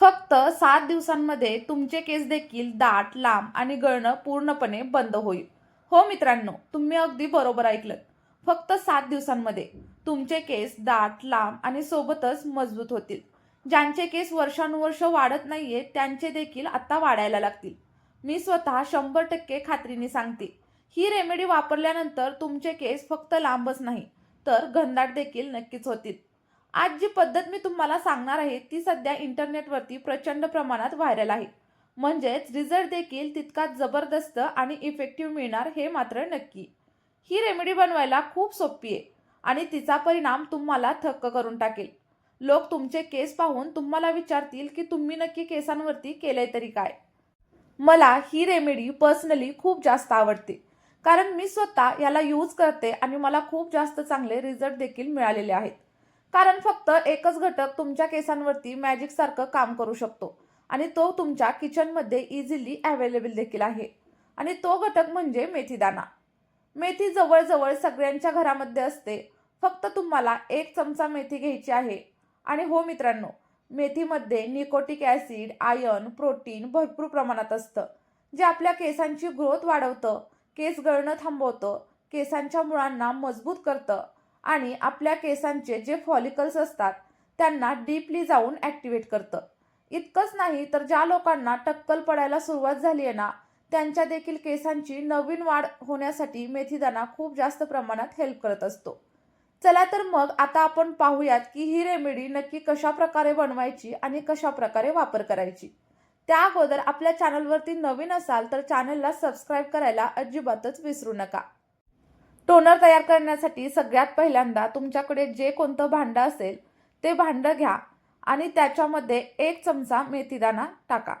फक्त सात दिवसांमध्ये तुमचे केस देखील दाट लांब आणि गळणं पूर्णपणे बंद होईल. हो मित्रांनो तुम्ही अगदी बरोबर ऐकलं फक्त सात दिवसांमध्ये तुमचे केस दाट लांब आणि सोबतच मजबूत होतील. ज्यांचे केस वर्षानुवर्ष वाढत नाहीये त्यांचे देखील आता वाढायला लागतील. मी स्वतः शंभर टक्के खात्रीने सांगते. ही रेमेडी वापरल्यानंतर तुमचे केस फक्त लांबच नाही तर घनदाट देखील नक्कीच होतील. आज जी पद्धत मी तुम्हाला सांगणार आहे ती सध्या इंटरनेटवरती प्रचंड प्रमाणात व्हायरल आहे. म्हणजेच रिझल्ट देखील तितकाच जबरदस्त आणि इफेक्टिव्ह मिळणार हे मात्र नक्की. ही रेमेडी बनवायला खूप सोपी आहे आणि तिचा परिणाम तुम्हाला थक्क करून टाकेल. लोक तुमचे केस पाहून तुम्हाला विचारतील की तुम्ही नक्की केसांवरती केलंय तरी काय. मला ही रेमेडी पर्सनली खूप जास्त आवडते. कारण मी स्वतः याला यूज करते आणि मला खूप जास्त चांगले रिझल्ट देखील मिळालेले आहेत. कारण फक्त एकच घटक तुमच्या केसांवरती मॅजिक सारखं काम करू शकतो. आणि तो तुमच्या किचनमध्ये इझिली अवेलेबल देखील आहे. आणि तो घटक म्हणजे मेथीदाना मेथी जवळजवळ सगळ्यांच्या घरामध्ये असते. फक्त तुम्हाला एक चमचा मेथी घ्यायची आहे. आणि हो मित्रांनो मेथीमध्ये निकोटिक ॲसिड आयर्न प्रोटीन भरपूर प्रमाणात असतं. जे आपल्या केसांची ग्रोथ वाढवतं केस गळणं थांबवतं केसांच्या मुळांना मजबूत करतं आणि आपल्या केसांचे जे फॉलिकल्स असतात त्यांना डीपली जाऊन ॲक्टिवेट करतं. इतकंच नाही तर ज्या लोकांना टक्कल पडायला सुरुवात झाली आहे ना त्यांच्या देखील केसांची नवीन वाढ होण्यासाठी मेथीदाना खूप जास्त प्रमाणात हेल्प करत असतो. चला तर मग आता आपण पाहूयात की ही रेमेडी नक्की कशा प्रकारे बनवायची आणि कशा प्रकारे वापर करायची. त्या अगोदर आपल्या चॅनलवरती नवीन असाल तर चॅनलला सबस्क्राईब करायला अजिबातच विसरू नका. टोनर तयार करण्यासाठी सगळ्यात पहिल्यांदा तुमच्याकडे जे कोणतं भांडं असेल ते भांडं घ्या आणि त्याच्यामध्ये एक चमचा मेथीदाणा टाका.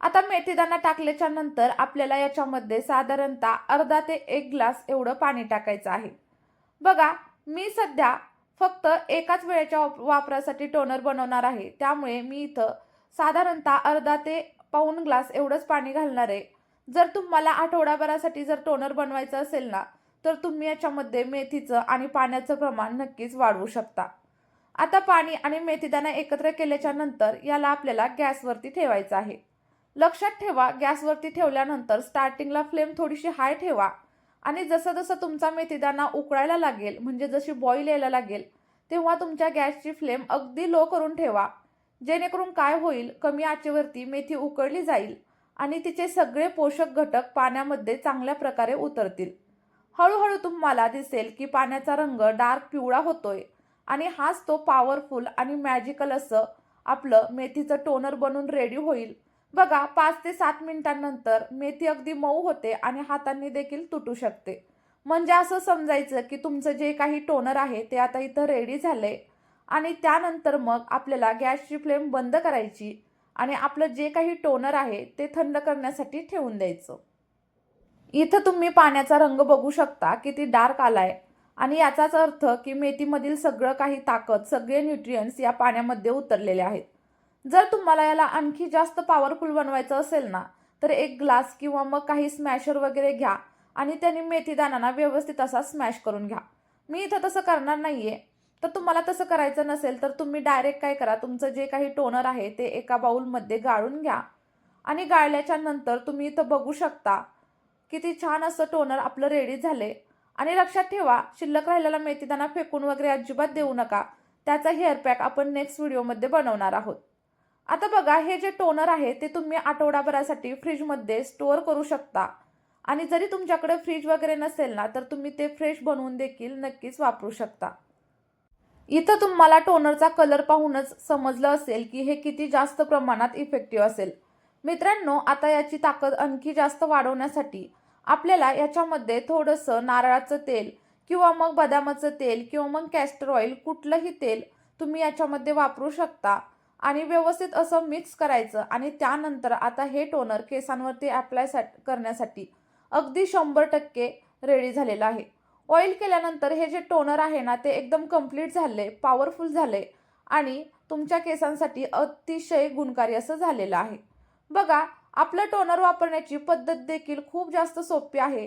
आता मेथीदाणा टाकल्याच्या नंतर आपल्याला याच्यामध्ये साधारणतः अर्धा ते एक ग्लास एवढं पाणी टाकायचं आहे. बघा मी सध्या फक्त एकाच वेळेच्या वाप- वापरासाठी टोनर बनवणार आहे. त्यामुळे मी इथं साधारणतः अर्धा ते पाऊण ग्लास एवढंच पाणी घालणार आहे. जर तुम्हाला आठवडाभरासाठी जर टोनर बनवायचं असेल ना तर तुम्ही याच्यामध्ये मेथीचं आणि पाण्याचं प्रमाण नक्कीच वाढवू शकता. आता पाणी आणि मेथीदाणा एकत्र केल्याच्यानंतर याला आपल्याला गॅसवरती ठेवायचं आहे. लक्षात ठेवा गॅसवरती ठेवल्यानंतर स्टार्टिंगला फ्लेम थोडीशी हाय ठेवा. आणि जसं जसं तुमचा मेथीदाणा उकळायला लागेल म्हणजे जशी बॉईल यायला लागेल तेव्हा तुमच्या गॅसची फ्लेम अगदी लो करून ठेवा. जेणेकरून काय होईल कमी आचेवरती मेथी उकळली जाईल आणि तिचे सगळे पोषक घटक पाण्यामध्ये चांगल्या प्रकारे उतरतील. हळूहळू तुम्हाला दिसेल की पाण्याचा रंग डार्क पिवळा होतोय आणि हाच तो पॉवरफुल आणि मॅजिकल असं आपलं मेथीचं टोनर बनून रेडी होईल. बघा पाच ते सात मिनिटांनंतर मेथी अगदी मऊ होते आणि हातांनी देखील तुटू शकते. म्हणजे असं समजायचं की तुमचं जे काही टोनर आहे ते आता इथं रेडी झालंय. आणि त्यानंतर मग आपल्याला गॅसची फ्लेम बंद करायची आणि आपलं जे काही टोनर आहे ते थंड करण्यासाठी ठेवून द्यायचं. इथं तुम्ही पाण्याचा रंग बघू शकता किती डार्क आलाय. आणि याचाच अर्थ की मेथीमधील सगळं काही ताकद सगळे न्यूट्रियन्स या पाण्यामध्ये उतरलेले आहेत. जर तुम्हाला याला आणखी जास्त पॉवरफुल बनवायचं असेल ना तर एक ग्लास किंवा मग काही स्मॅशर वगैरे घ्या आणि त्याने मेथीदानांना व्यवस्थित असा स्मॅश करून घ्या. मी इथं तसं करणार नाही आहे तर तुम्हाला तसं करायचं नसेल तर तुम्ही डायरेक्ट काय करा तुमचं जे काही टोनर आहे ते एका बाउलमध्ये गाळून घ्या. आणि गाळल्याच्या नंतर तुम्ही इथं बघू शकता किती छान असं टोनर आपलं रेडी झाले आणि लक्षात ठेवा शिल्लक राहिलेला मेथीदाना फेकून वगैरे अजिबात देऊ नका. त्याचा हेअर पॅक आपण नेक्स्ट व्हिडिओमध्ये बनवणार आहोत. आता बघा हे जे टोनर आहे ते तुम्ही आठवडाभरासाठी फ्रीजमध्ये स्टोअर करू शकता. आणि जरी तुमच्याकडे फ्रीज वगैरे नसेल ना तर तुम्ही ते फ्रेश बनवून देखील नक्कीच वापरू शकता. इथं तुम्हाला टोनरचा कलर पाहूनच समजलं असेल की हे किती जास्त प्रमाणात इफेक्टिव्ह असेल. मित्रांनो आता याची ताकद आणखी जास्त वाढवण्यासाठी आपल्याला याच्यामध्ये थोडंसं नारळाचं तेल किंवा मग बदामाचं तेल किंवा मग कॅस्टर ऑइल कुठलंही तेल तुम्ही याच्यामध्ये वापरू शकता. आणि व्यवस्थित असं मिक्स करायचं आणि त्यानंतर आता हे टोनर केसांवरती अप्लाय करण्यासाठी अगदी शंभर टक्के रेडी झालेलं आहे. ऑइल केल्यानंतर हे जे टोनर आहे ना ते एकदम कंप्लीट झाले पॉवरफुल झाले आणि तुमच्या केसांसाठी अतिशय गुणकारी असं झालेलं आहे. बघा आपलं टोनर वापरण्याची पद्धत देखील खूप जास्त सोपी आहे.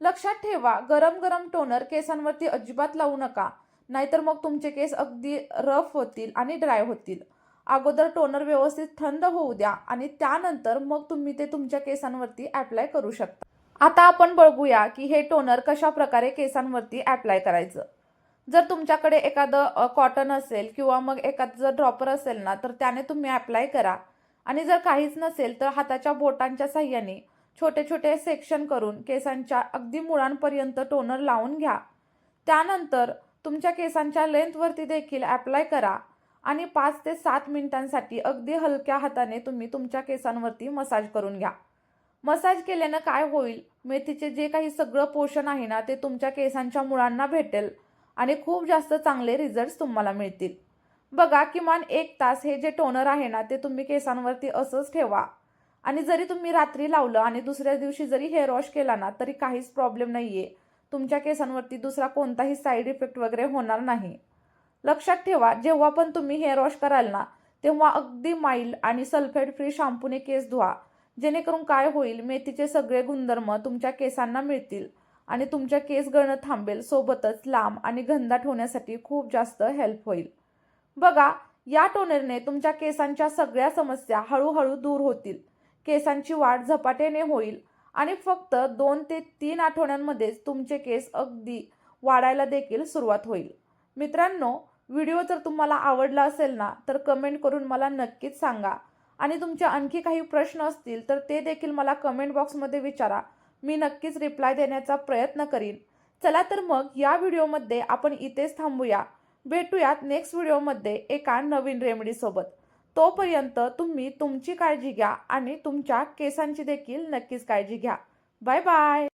लक्षात ठेवा गरम गरम टोनर केसांवरती अजिबात लावू नका. नाहीतर मग तुमचे केस अगदी रफ होतील आणि ड्राय होतील. अगोदर टोनर व्यवस्थित थंड होऊ द्या आणि त्यानंतर मग तुम्ही ते तुमच्या केसांवरती अप्लाय करू शकता. आता आपण बघूया की हे टोनर कशा प्रकारे केसांवरती अप्लाय करायचं. जर तुमच्याकडे एखादं कॉटन असेल किंवा मग एखादं जर ड्रॉपर असेल ना तर त्याने तुम्ही अप्लाय करा. आणि जर काहीच नसेल तर हाताच्या बोटांच्या साह्याने छोटे छोटे सेक्शन करून केसांच्या अगदी मुळांपर्यंत टोनर लावून घ्या. त्यानंतर तुमच्या केसांच्या लेंथवरती देखील ॲप्लाय करा आणि पाच ते सात मिनिटांसाठी अगदी हलक्या हाताने तुम्ही तुमच्या केसांवरती मसाज करून घ्या. मसाज केल्यानं काय होईल? मेथीचे जे काही सगळं पोषण आहे ना ते तुमच्या केसांच्या मुळांना भेटेल आणि खूप जास्त चांगले रिझल्ट्स तुम्हाला मिळतील. बघा किमान एक तास हे जे टोनर आहे ना ते तुम्ही केसांवरती असंच ठेवा. आणि जरी तुम्ही रात्री लावलं आणि दुसऱ्या दिवशी जरी हेअर वॉश केला ना तरी काहीच प्रॉब्लेम नाही आहे तुमच्या केसांवरती दुसरा कोणताही साईड इफेक्ट वगैरे होणार नाही. लक्षात ठेवा जेव्हा पण तुम्ही हेअर वॉश कराल ना तेव्हा अगदी माइल्ड आणि सल्फेट फ्री शॅम्पूने केस धुवा. जेणेकरून काय होईल मेथीचे सगळे गुणधर्म तुमच्या केसांना मिळतील. आणि तुमच्या केस गळणं थांबेल सोबतच लांब आणि घनदाट होण्यासाठी खूप जास्त हेल्प होईल. बघा या टोनरने तुमच्या केसांच्या सगळ्या समस्या हळूहळू दूर होतील. केसांची वाढ झपाट्याने होईल आणि फक्त दोन ते तीन आठवड्यांमध्येच तुमचे केस अगदी वाढायला देखील सुरुवात होईल. मित्रांनो व्हिडिओ जर तुम्हाला आवडला असेल ना तर कमेंट करून मला नक्कीच सांगा. आणि तुमचे आणखी काही प्रश्न असतील तर ते देखील मला कमेंट बॉक्समध्ये विचारा. मी नक्कीच रिप्लाय देण्याचा प्रयत्न करीन. चला तर मग या व्हिडिओमध्ये आपण इथेच थांबूया. भेटूयात नेक्स्ट व्हिडिओमध्ये एका नवीन रेमेडीसोबत तोपर्यंत तुम्ही तुमची काळजी घ्या आणि तुमच्या केसांची देखील नक्कीच काळजी घ्या. Bye bye